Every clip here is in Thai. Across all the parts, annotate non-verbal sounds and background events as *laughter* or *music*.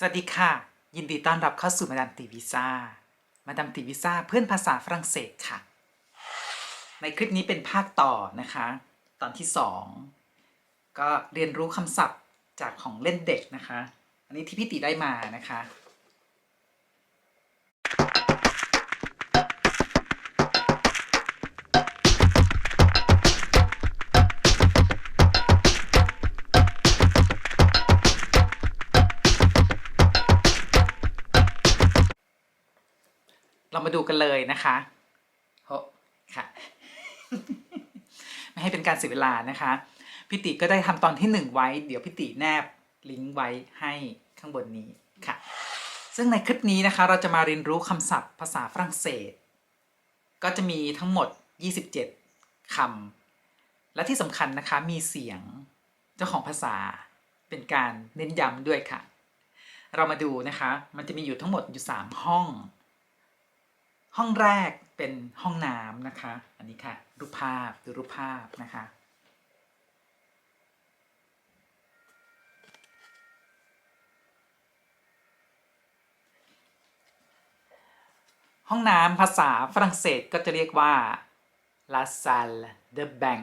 สวัสดีค่ะ ยินดีต้อนรับเข้าสู่มาดามติวิซ่า มาดามติวิซ่าเพื่อนภาษาฝรั่งเศสค่ะ ในคลิปนี้เป็นภาคต่อนะคะ ตอนที่2ก็เรียนรู้คำศัพท์จากของเล่นเด็กนะคะ อันนี้ที่พี่ติได้มานะคะ เรามาดูกันเลยนะคะโหค่ะ ไม่ให้เป็นการเสียเวลานะคะพี่ติก็ได้ทำตอนที่หนึ่งไว้ เดี๋ยวพี่ติแนบลิงก์ไว้ให้ข้างบนนี้ค่ะ ซึ่งในคลิปนี้นะคะ เราจะมาเรียนรู้คำศัพท์ภาษาฝรั่งเศส ก็จะมีทั้งหมด 27คำและที่สำคัญนะคะมีเสียงเจ้าของภาษาเป็นการเน้นย้ำด้วยค่ะ เรามาดูนะคะ มันจะมีอยู่ทั้งหมดอยู่ 3 ห้อง ห้องแรกเป็นห้องน้ำนะคะ อันนี้ค่ะ รูปภาพดูรูปภาพนะคะ ห้องน้ำภาษาฝรั่งเศสก็จะเรียกว่า la salle de bain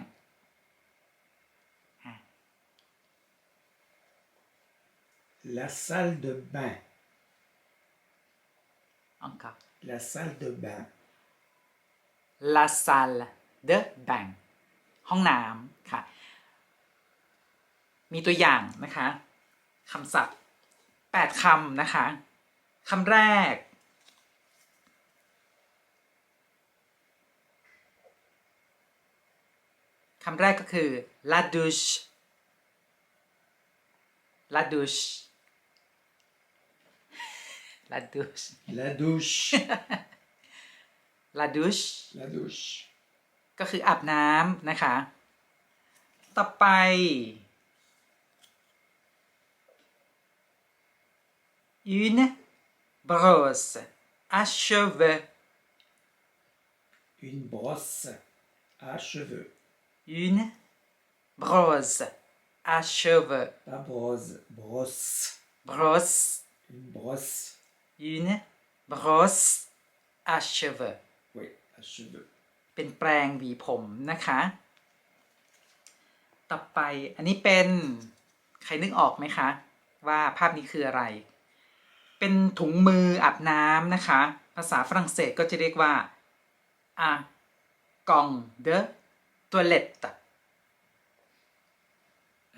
อะ La salle de bain. encore La salle de bain. la salle de bain ห้องน้ำค่ะ มีตัวอย่างนะคะคำศัพท์แปดคำนะคะคำแรก คำแรกก็คือ la douche la douche la douche La douche. *laughs* la douche La douche. ก็คืออาบน้ำนะคะ ต่อไป une brosse à cheveux Une brosse à cheveux. une brosse à cheveux Pas brosse, brosse. brosse Une brosse. une brosse à cheveux Oui, à cheveux. เป็นแปรงหวีผมนะคะ ต่อไปอันนี้เป็นใครนึกออกไหมคะ ว่าภาพนี้คืออะไร เป็นถุงมืออาบน้ำนะคะ ภาษาฝรั่งเศสก็จะเรียกว่า a gong de toilette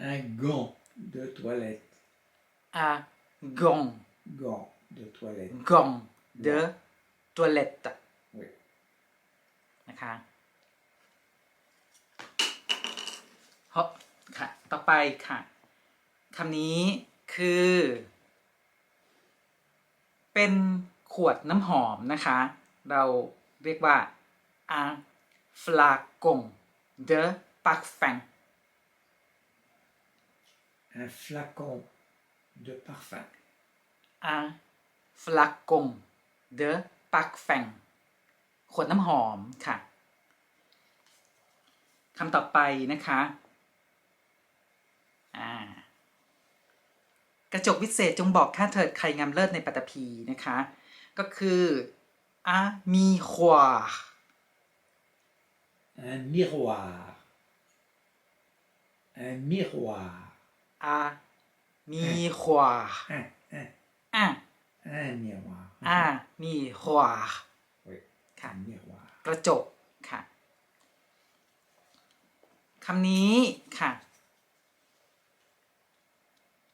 Un gant de toilette. a gong Gant de toilette. gong de toilette Oui. นะคะเพราะค่ะ ต่อไปค่ะคำนี้คือ เป็นขวดน้ำหอมนะคะ เราเรียกว่า un flacon de parfum Un flacon de parfum. un flacon de parfum ขวดน้ำหอมค่ะคำต่อไปนะคะอ่ากระจกวิเศษจงบอกข้าเถิดใครงามเลิศในปัตตภีนะคะ ก็คืออามีขวา Un miroir. Un miroir. อามีขวา Un, un, อะ un miroir. อามีขวา Oui, ค่ะ un miroir. กระจกค่ะคำนี้ค่ะ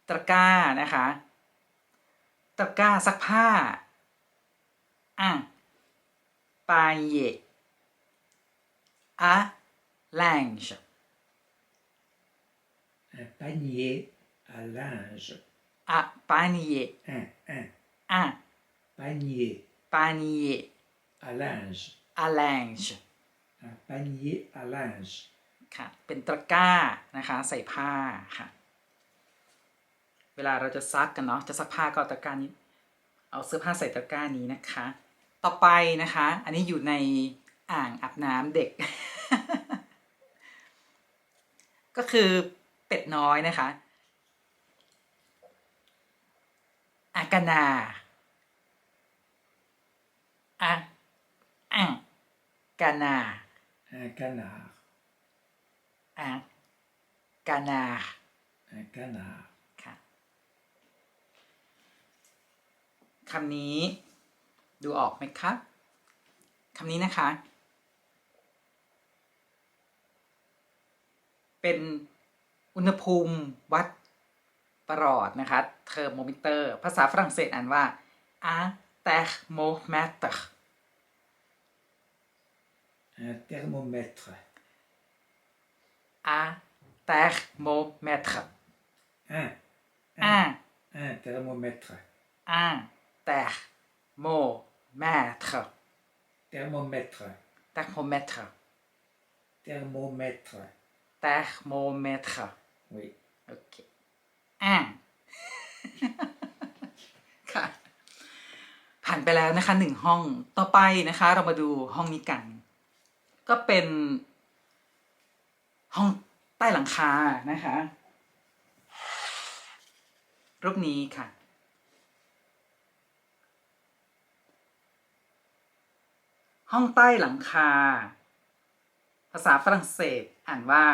ตะกร้านะคะ ตะกร้าซักผ้าอะปาเยอะลงช Un panier à linge. อะปาเย Un, un อะ panier ปาเย à linge. อะลงช Un panier à linge. ค่ะ เป็นตะกร้านะคะ ใส่ผ้าค่ะ เวลาเราจะซักกันเนาะ จะซักผ้าก็เอาตะกร้านี้ เอาเสื้อผ้าใส่ตะกร้านี้นะคะ ต่อไปนะคะ อันนี้อยู่ในอ่างอาบน้ำเด็ก ก็คือเป็ดน้อยนะคะ อากานาอะ อะกานา un canard, อากานา un canard, ค่ะคำนี้ดูออกไหมคะคำนี้นะคะ เป็นอุณหภูมิวัดประหลอดนะคะ เทอร์โมมิเตอร์ ภาษาฝรั่งเศสอ่านว่า a thermomètre un thermomètre, a thermomètre un, a un thermomètre, a thermomètre thermomètre, thermomètre thermomètre, thermomètre oui. โอเคอ่าค่ะ ผ่านไปแล้วนะคะหนึ่งห้อง ต่อไปนะคะ เรามาดูห้องนี้กัน ก็เป็นห้องใต้หลังคานะคะ รูปนี้ค่ะ ห้องใต้หลังคา ภาษาฝรั่งเศสอ่านว่า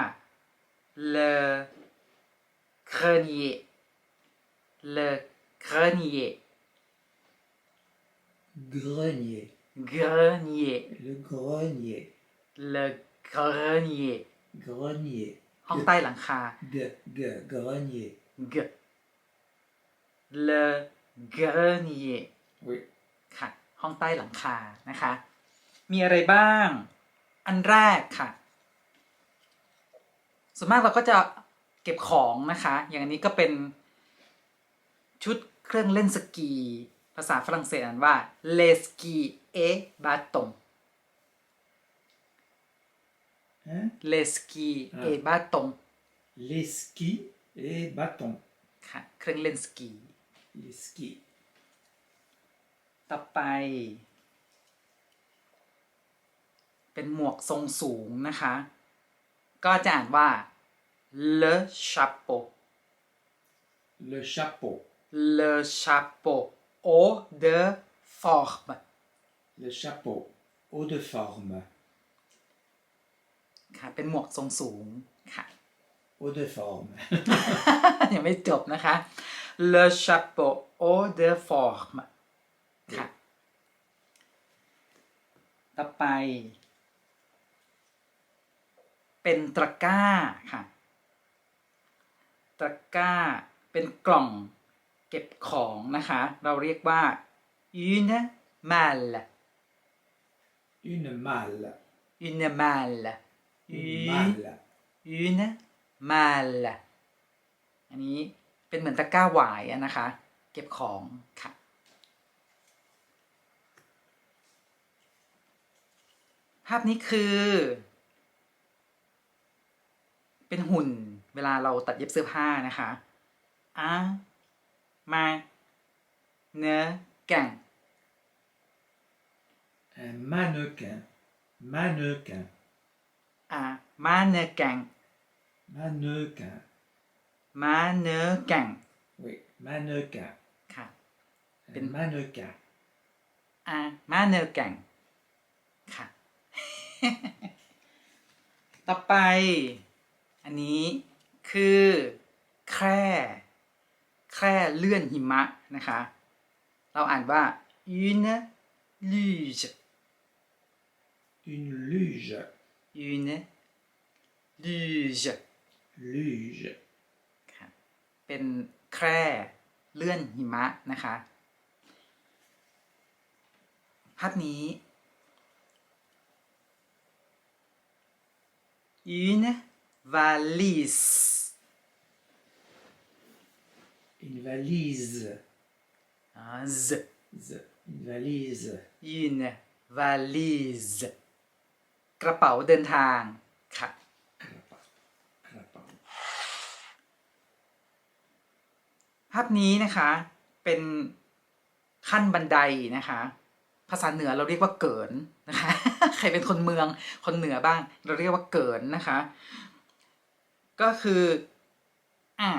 le grenier le grenier Grenier, grenier le grenier, le grenier grenier, ห้องใต้หลังคา g, g, grenier, g le grenier oui. ค่ะ ห้องใต้หลังคานะคะ มีอะไรบ้าง อันแรกค่ะ ส่วนมากเราก็จะเก็บของนะคะ อย่างอันนี้ก็เป็นชุดเครื่องเล่นสกี ภาษาฝรั่งเศสอ่านว่า les ski et bâton Hein? les ski et bâton Les skis et bâtons. ค่ะเครื่องเล่นสกี Les skis. ต่อไป เป็นหมวกทรงสูงนะคะ ก็จะอ่านว่า le chapeau Le chapeau. le chapeau haut de forme Le chapeau. Haut de forme. ค่ะ เป็นหมวกทรงสูงค่ะ Haut de forme. ยังไม่จบนะคะ le chapeau haut de forme ค่ะ ต่อไป เป็นตะกร้าค่ะ ตะกร้า เป็นกล่องเก็บของนะคะ เราเรียกว่า une malle Une malle. une malle Une malle. une malle อันนี้เป็นเหมือนตะกร้าหวายอะนะคะ เก็บของค่ะ ภาพนี้คือ เป็นหุ่นเวลาเราตัดเย็บเสื้อผ้านะคะอะมาเนื้อแก่ง Un mannequin. Mannequin. อะมาเนื้อแก่ง Mannequin. มาเนื้อแก่ง Oui. Mannequin. ค่ะ Un Une- mannequin. อะมาเนื้อแก่งค่ะ ต่อไป อันนี้คือแคร่แคร่เลื่อนหิมะนะคะ เราอ่านว่า une luge Une luge. Une luge Luge. ค่ะเป็นแคร่เลื่อนหิมะนะคะภาพนี้ une valise Une valise. อ่า z Z. Une valise. une valise กระเป๋าเดินทางค่ะ Clapin. Clapin. ภาพนี้นะคะ เป็นขั้นบันไดนะคะ ภาษาเหนือเราเรียกว่าเกินนะคะ ใครเป็นคนเมืองคนเหนือบ้าง เราเรียกว่าเกินนะคะ ก็คืออ่า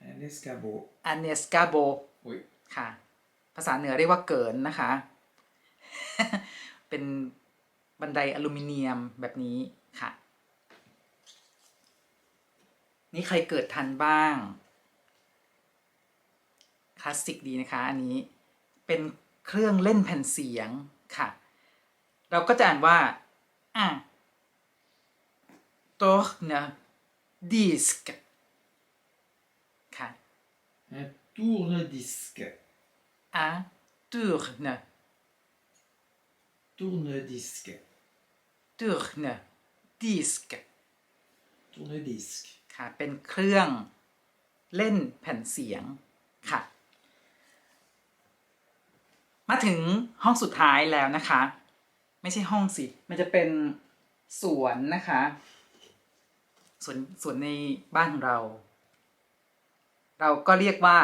escabeau Un escabeau. an escargot Oui. Un escabeau. an escargot Oui. ค่ะ ภาษาเหนือเรียกว่าเกินนะคะ เป็นบันไดอลูมิเนียมแบบนี้ค่ะ นี่ใครเกิดทันบ้าง คลาสสิกดีนะคะ อันนี้เป็นเครื่องเล่นแผ่นเสียงค่ะ เราก็จะอ่านว่าอะตัวนะดิสกค่ะ Un tourne-disque. un tourne Tourne-disque. tourne disc Tourne-disque. ค่ะ เป็นเครื่องเล่นแผ่นเสียง ค่ะ มาถึงห้องสุดท้ายแล้วนะคะ ไม่ใช่ห้องสิ มันจะเป็นสวนนะคะ สวนสวนในบ้านของเรา เราก็เรียกว่า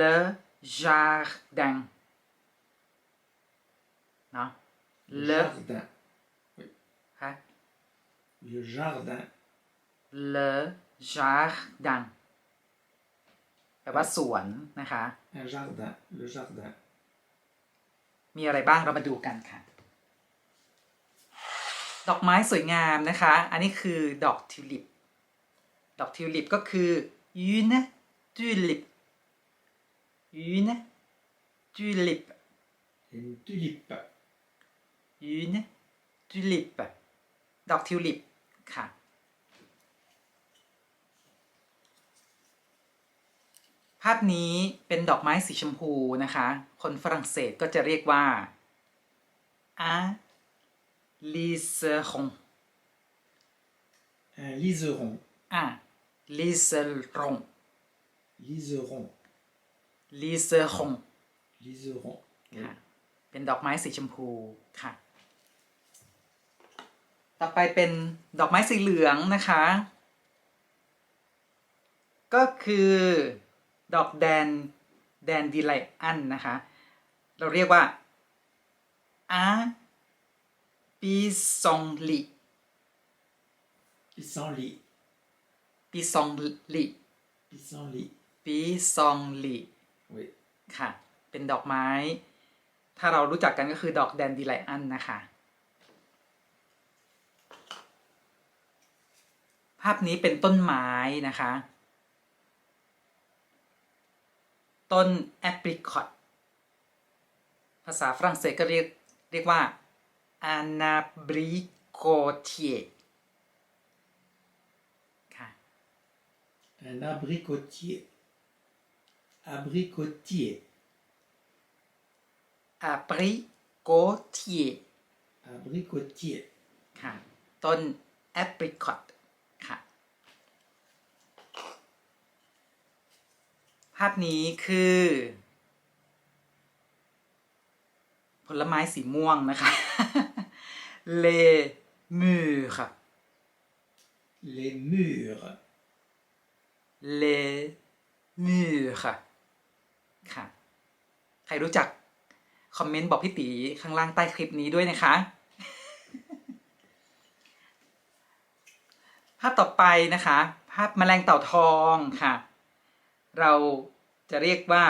le jardin เนาะ le Jardin. ค่ะ Le jardin. le jardin แปลว่าสวนนะคะ Un jardin. Le jardin. มีอะไรบ้างเรามาดูกันค่ะ ดอกไม้สวยงามนะคะ อันนี้คือดอกทิวลิป ดอกทิวลิปก็คือ une tulipe une tulipe Une tulipe. une tulipe ดอกทิวลิปค่ะ ภาพนี้เป็นดอกไม้สีชมพูนะคะ คนฝรั่งเศสก็จะเรียกว่า un liseron Un liseron. un liseron Liseron. liseron Liseron. Oui. ค่ะ เป็นดอกไม้สีชมพูค่ะ ต่อไปเป็นดอกไม้สีเหลืองนะคะ ก็คือดอกแดนแดนดีไลอันนะคะ เราเรียกว่า un pissenlit Pissenlit. pissenlit Pissenlit. pissenlit Oui. ค่ะ เป็นดอกไม้ ถ้าเรารู้จักกันก็คือดอกแดนดีไลอันนะคะ ภาพนี้เป็นต้นไม้นะคะ ต้นแอปริคอตภาษาฝรั่งเศสก็เรียกเรียกว่า anabricotier ค่ะ Un abricotier. Abricotier. abricotier Abricotier. ค่ะ ต้นแอปริคอตค่ะ ภาพนี้คือ ผลไม้สีม่วงนะคะ เลมูค่ะ Les murs. เลมูค่ะค่ะ ใครรู้จัก คอมเมนต์บอกพี่ตีข้างล่างใต้คลิปนี้ด้วยนะคะ ภาพต่อไปนะคะ ภาพแมลงเต่าทองค่ะ เราจะเรียกว่า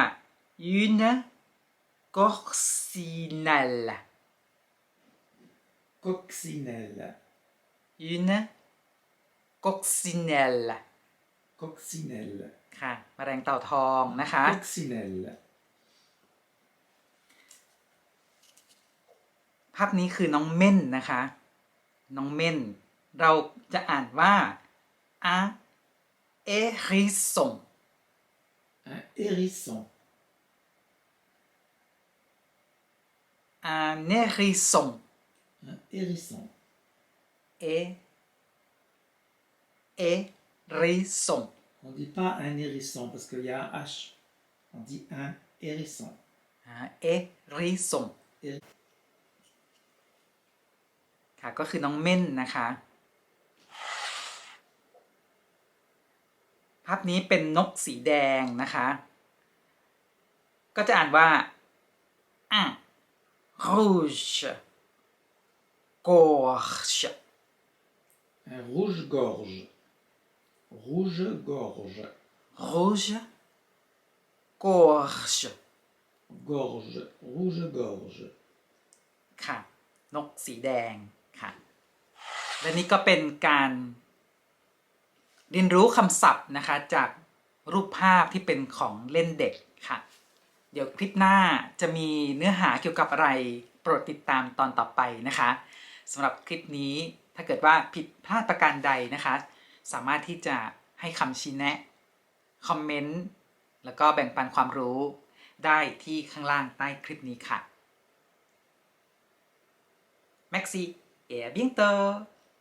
une coccinelle Coccinelle. une coccinelle Coccinelle. ค่ะแมลงเต่าทองนะคะ Coccinelle. ภาพนี้คือน้องเม่นนะคะ น้องเม่น เราจะอ่านว่า a hérisson Un hérisson. un hérisson Un hérisson. et hérisson On dit pas un hérisson parce qu'il y a un H. On dit un hérisson. un hérisson Héri- ค่ะก็คือน้องเม่นนะคะ ภาพนี้เป็นนกสีแดงนะคะ ก็จะอ่านว่า un rouge gorge Un rouge-gorge. Rouge-gorge. rouge gorge Gorge. Rouge-gorge. ค่ะ นกสีแดงค่ะ และนี่ก็เป็นการเรียนรู้คำศัพท์นะคะ จากรูปภาพที่เป็นของเล่นเด็กค่ะ เดี๋ยวคลิปหน้าจะมีเนื้อหาเกี่ยวกับอะไร โปรดติดตามตอนต่อไปนะคะสำหรับคลิปนี้ถ้าเกิดว่าผิดพลาดประการใดนะคะ สามารถที่จะให้คำชี้แนะคอมเมนต์แล้วก็แบ่งปันความรู้ได้ที่ข้างล่างใต้คลิปนี้ค่ะ Merci et à bientôt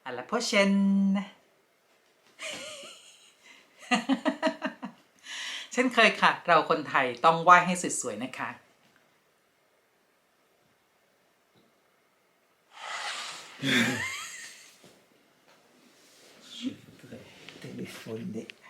à la prochaine เช่นเคยค่ะ เราคนไทยต้องไหว้ให้สวยๆนะคะ Je me foder.